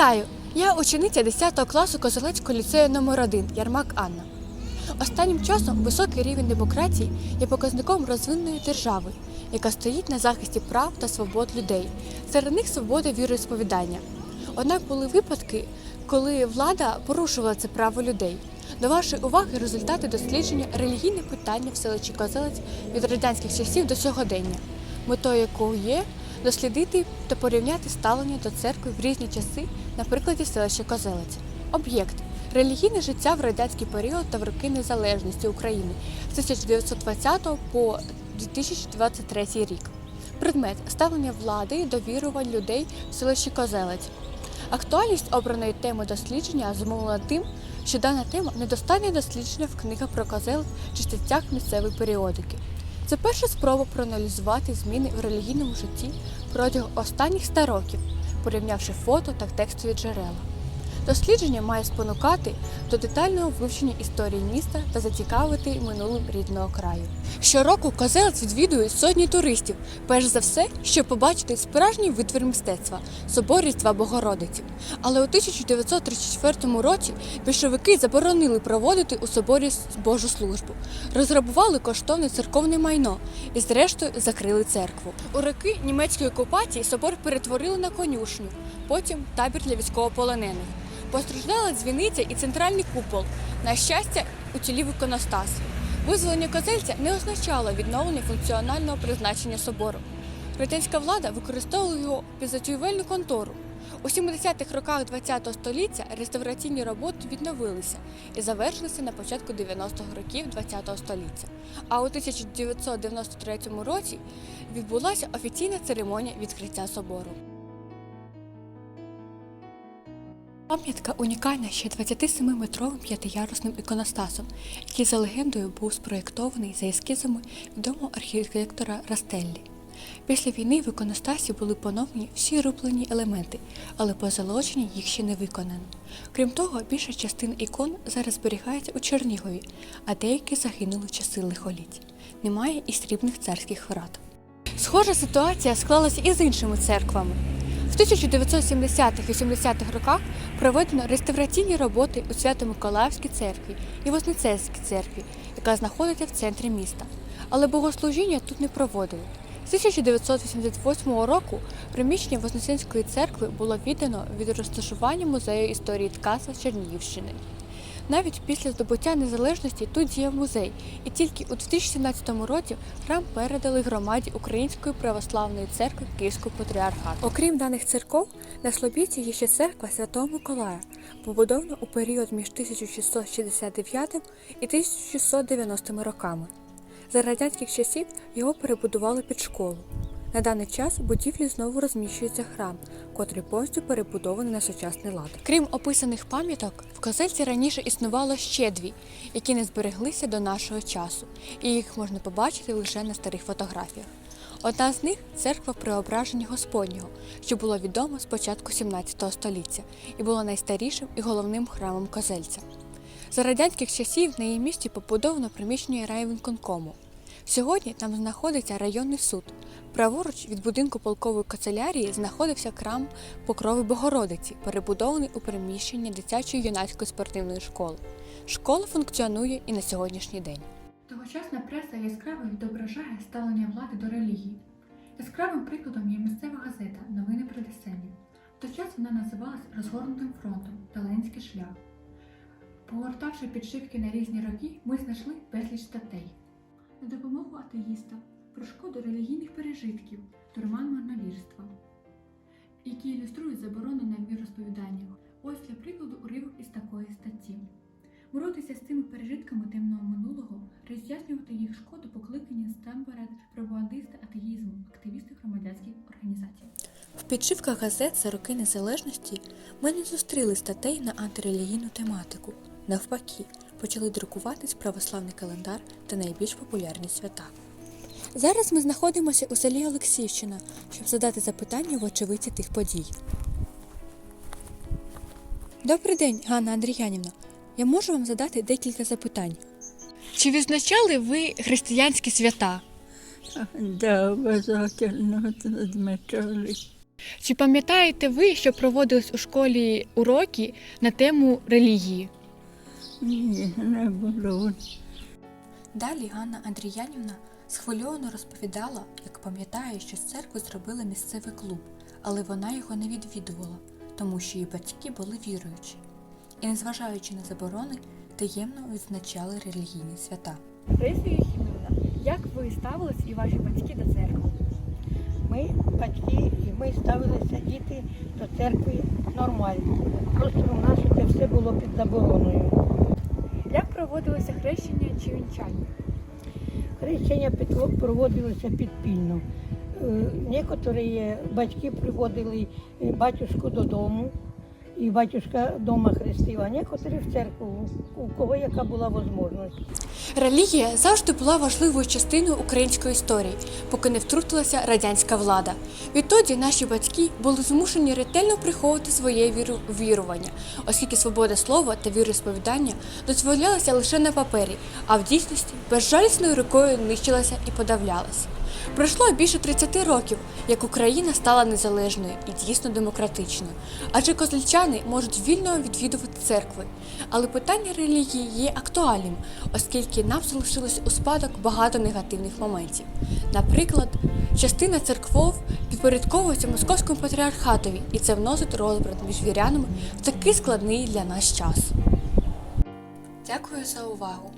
Вітаю! Я учениця 10 класу Козелецького ліцею номер 1 Ярмак Анна. Останнім часом високий рівень демократії є показником розвиненої держави, яка стоїть на захисті прав та свобод людей. Серед них свобода віросповідання. Однак були випадки, коли влада порушувала це право людей. До вашої уваги результати дослідження релігійних питання в селищі Козелець від радянських часів до сьогодення, метою якого є дослідити та порівняти ставлення до церкви в різні часи на прикладі селища Козелець. Об'єкт релігійне життя в радянський період та в роки незалежності України з 1920 по 2023 рік. Предмет ставлення влади до вірувань людей в селищі Козелець. Актуальність обраної теми дослідження зумовлена тим, що дана тема недостатньо досліджена в книгах про козел чи статтях місцевої періодики. Це перша спроба проаналізувати зміни в релігійному житті протягом останніх 100 років, порівнявши фото та текстові джерела. Дослідження має спонукати до детального вивчення історії міста та зацікавити минулим рідного краю. Щороку Козелець відвідує сотні туристів, перш за все, щоб побачити справжній витвір мистецтва собор Різдва Богородиці. Але у 1934 році більшовики заборонили проводити у соборі Божу службу, розграбували коштовне церковне майно і, зрештою, закрили церкву. У роки німецької окупації собор перетворили на конюшню, потім табір для військовополонених. Постраждала дзвіниця і центральний купол. На щастя, уцілів іконостас. Визволення козельця не означало відновлення функціонального призначення собору. Радянська влада використовувала його під затювельну контору. У 70-х роках ХХ століття реставраційні роботи відновилися і завершилися на початку 90-х років ХХ століття. А у 1993 році відбулася офіційна церемонія відкриття собору. Пам'ятка унікальна ще 27-метровим п'ятиярусним іконостасом, який за легендою був спроєктований за ескізами відомого архітектора Растеллі. Після війни в іконостасі були поновлені всі рублені елементи, але позолочені їх ще не виконано. Крім того, більша частина ікон зараз зберігається у Чернігові, а деякі загинули в часи лихоліть. Немає і срібних царських врат. Схожа ситуація склалася і з іншими церквами. В 1970-х і 70-х роках проведено реставраційні роботи у Свято-Миколаївській церкві і Вознесенській церкві, яка знаходиться в центрі міста. Але богослужіння тут не проводили. З 1988 року приміщення Вознесенської церкви було віддано від розташування музею історії ткацтва Чернігівщини. Навіть після здобуття незалежності тут діяв музей, і тільки у 2017 році храм передали громаді Української православної церкви Київського патріархату. Окрім даних церков, на Слобідці є ще церква Святого Миколая, побудована у період між 1669 і 1690 роками. За радянських часів його перебудували під школу. На даний час в будівлі знову розміщується храм, котрий повністю перебудований на сучасний лад. Крім описаних пам'яток, в Козельці раніше існувало ще дві, які не збереглися до нашого часу, і їх можна побачити лише на старих фотографіях. Одна з них церква Преображення Господнього, що було відомо з початку 17 століття і було найстарішим і головним храмом Козельця. За радянських часів на її місці побудовано приміщення райвиконкому. Сьогодні там знаходиться районний суд. Праворуч від будинку полкової канцелярії знаходився храм Покрови Богородиці, перебудований у приміщення дитячої юнацької спортивної школи. Школа функціонує і на сьогоднішній день. Тогочасна преса яскраво відображає ставлення влади до релігії. Яскравим прикладом є місцева газета Новини Придесення. В той час вона називалась Розгорнутим фронтом та Ленський шлях. Погортавши підшивки на різні роки, ми знайшли безліч статей. На допомогу атеїстам, про шкоду релігійних пережитків, дурман марновірства, які ілюструють заборону на віросповідання. Ось для прикладу уривок із такої статті. Боротися з цими пережитками темного минулого, роз'яснювати їх шкоду покликані насамперед пропагандисти атеїзму, активісти громадянських організацій. В підшивках газет за роки незалежності ми не зустріли статей на антирелігійну тематику. Навпаки, почали друкуватись православний календар та найбільш популярні свята. Зараз ми знаходимося у селі Олексіївщина, щоб задати запитання в очевидці тих подій. Добрий день, Ганна Андріянівна. Я можу вам задати декілька запитань. Чи відзначали ви християнські свята? Да, обязательно отмечали. Чи пам'ятаєте ви, що проводились у школі уроки на тему релігії? Ні, не було. Далі Ганна Андріянівна схвильовано розповідала, як пам'ятає, що з церкви зробили місцевий клуб, але вона його не відвідувала, тому що її батьки були віруючі. І, незважаючи на заборони, таємно відзначали релігійні свята. Раїса Юхімівна, як ви ставились і ваші батьки до церкви? Ми, батьки, і ми ставилися діти до церкви нормально. Просто у нас це все було під забороною. Проводилося хрещення чи вінчання? Хрещення проводилося підпільно. Е, Некоторі батьки приводили е, батюшку додому, і батюшка вдома хрестив, а некоторі в церкву, у кого яка була можливість. Релігія завжди була важливою частиною української історії, поки не втрутилася радянська влада. Відтоді наші батьки були змушені ретельно приховувати своє віру- вірування, оскільки свобода слова та віросповідання дозволялася лише на папері, а в дійсності безжалісною рукою нищилася і подавлялася. Пройшло більше 30 років, як Україна стала незалежною і дійсно демократичною, адже козельчани можуть вільно відвідувати церкви. Але питання релігії є актуальним, оскільки нам залишилось у спадок багато негативних моментів. Наприклад, частина церков підпорядковується московському патріархатові, і це вносить розбрат між вірянами в такий складний для нас час. Дякую за увагу!